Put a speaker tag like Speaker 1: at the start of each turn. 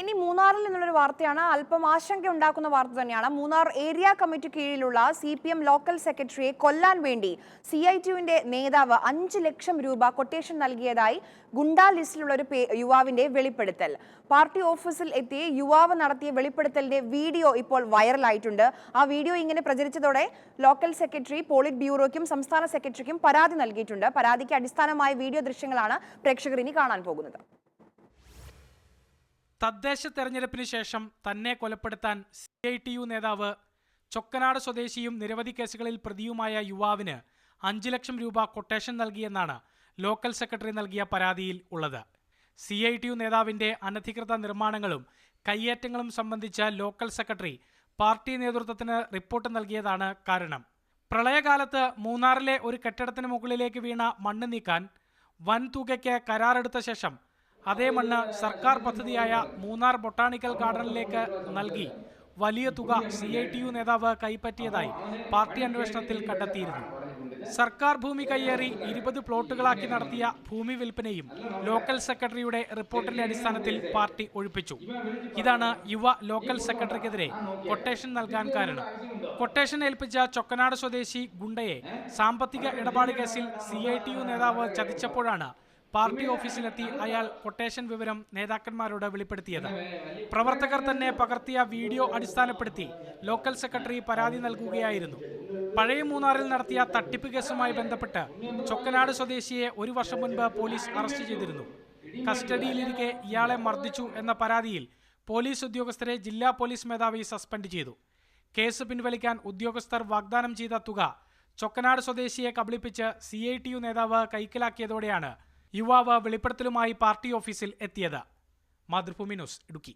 Speaker 1: ഇനി മൂന്നാറിൽ നിന്നുള്ളൊരു വാർത്തയാണ്. അല്പം ആശങ്ക ഉണ്ടാക്കുന്ന വാർത്ത തന്നെയാണ്. മൂന്നാർ ഏരിയ കമ്മിറ്റി കീഴിലുള്ള സി പി എം ലോക്കൽ സെക്രട്ടറിയെ കൊല്ലാൻ വേണ്ടി സി ഐ ടിയുവിന്റെ നേതാവ് അഞ്ച് ലക്ഷം രൂപ കൊട്ടേഷൻ നൽകിയതായി ഗുണ്ടാ ലിസ്റ്റിലുള്ള ഒരു യുവാവിന്റെ വെളിപ്പെടുത്തൽ. പാർട്ടി ഓഫീസിൽ എത്തി യുവാവ് നടത്തിയ വെളിപ്പെടുത്തലിന്റെ വീഡിയോ ഇപ്പോൾ വൈറലായിട്ടുണ്ട്. ആ വീഡിയോ ഇങ്ങനെ പ്രചരിച്ചതോടെ ലോക്കൽ സെക്രട്ടറി പോളിറ്റ് ബ്യൂറോയ്ക്കും സംസ്ഥാന സെക്രട്ടറിക്കും പരാതി നൽകിയിട്ടുണ്ട്. പരാതിക്ക് അടിസ്ഥാനമായ വീഡിയോ ദൃശ്യങ്ങളാണ് പ്രേക്ഷകർ ഇനി കാണാൻ പോകുന്നത്.
Speaker 2: തദ്ദേശ തെരഞ്ഞെടുപ്പിന് ശേഷം തന്നെ കൊലപ്പെടുത്താൻ സി ഐ ടി യു നേതാവ് ചൊക്കനാട് സ്വദേശിയും നിരവധി കേസുകളിൽ പ്രതിയുമായ യുവാവിന് അഞ്ച് ലക്ഷം രൂപ കൊട്ടേഷൻ നൽകിയെന്നാണ് ലോക്കൽ സെക്രട്ടറി നൽകിയ പരാതിയിൽ ഉള്ളത്. സി ഐ ടി യു നേതാവിന്റെ അനധികൃത നിർമ്മാണങ്ങളും കയ്യേറ്റങ്ങളും സംബന്ധിച്ച ലോക്കൽ സെക്രട്ടറി പാർട്ടി നേതൃത്വത്തിന് റിപ്പോർട്ട് നൽകിയതാണ് കാരണം. പ്രളയകാലത്ത് മൂന്നാറിലെ ഒരു കെട്ടിടത്തിന് മുകളിലേക്ക് വീണ മണ്ണ് നീക്കാൻ വൻതുകയ്ക്ക് കരാറെടുത്ത ശേഷം അതേ മണ്ണ് സർക്കാർ പദ്ധതിയായ മൂന്നാർ ബൊട്ടാണിക്കൽ ഗാർഡനിലേക്ക് നൽകി. വലിയ തുക സി ഐ ടി യു നേതാവ് കൈപ്പറ്റിയതായി പാർട്ടി അന്വേഷണത്തിൽ കണ്ടെത്തിയിരുന്നു. സർക്കാർ ഭൂമി കയ്യേറി ഇരുപത് പ്ലോട്ടുകളാക്കി നടത്തിയ ഭൂമി വിൽപ്പനയും ലോക്കൽ സെക്രട്ടറിയുടെ റിപ്പോർട്ടിന്റെ അടിസ്ഥാനത്തിൽ പാർട്ടി ഒഴിപ്പിച്ചു. ഇതാണ് യുവ ലോക്കൽ സെക്രട്ടറിക്കെതിരെ കൊട്ടേഷൻ നൽകാൻ കാരണം. കൊട്ടേഷൻ ഏൽപ്പിച്ച ചൊക്കനാട് സ്വദേശി ഗുണ്ടയെ സാമ്പത്തിക ഇടപാട് കേസിൽ സി നേതാവ് ചതിച്ചപ്പോഴാണ് പാർട്ടി ഓഫീസിലെത്തി അയാൾ കൊട്ടേഷൻ വിവരം നേതാക്കന്മാരോട് വെളിപ്പെടുത്തിയത്. പ്രവർത്തകർ തന്നെ പകർത്തിയ വീഡിയോ അടിസ്ഥാനപ്പെടുത്തി ലോക്കൽ സെക്രട്ടറി പരാതി നൽകുകയായിരുന്നു. പഴയ മൂന്നാറിൽ നടത്തിയ തട്ടിപ്പ് കേസുമായി ബന്ധപ്പെട്ട് ചൊക്കനാട് സ്വദേശിയെ ഒരു വർഷം മുൻപ് പോലീസ് അറസ്റ്റ് ചെയ്തിരുന്നു. കസ്റ്റഡിയിലിരിക്കെ ഇയാളെ മർദ്ദിച്ചു എന്ന പരാതിയിൽ പോലീസ് ഉദ്യോഗസ്ഥരെ ജില്ലാ പോലീസ് മേധാവി സസ്പെൻഡ് ചെയ്തു. കേസ് പിൻവലിക്കാൻ ഉദ്യോഗസ്ഥർ വാഗ്ദാനം ചെയ്ത തുക ചൊക്കനാട് സ്വദേശിയെ കബളിപ്പിച്ച് സി ഐ ടി യു നേതാവ് കൈക്കലാക്കിയതോടെയാണ് യുവാവ് വെളിപ്പെടുത്തലുമായി പാർട്ടി ഓഫീസിൽ എത്തിയത്. മാതൃഭൂമി ന്യൂസ് ഇടുക്കി.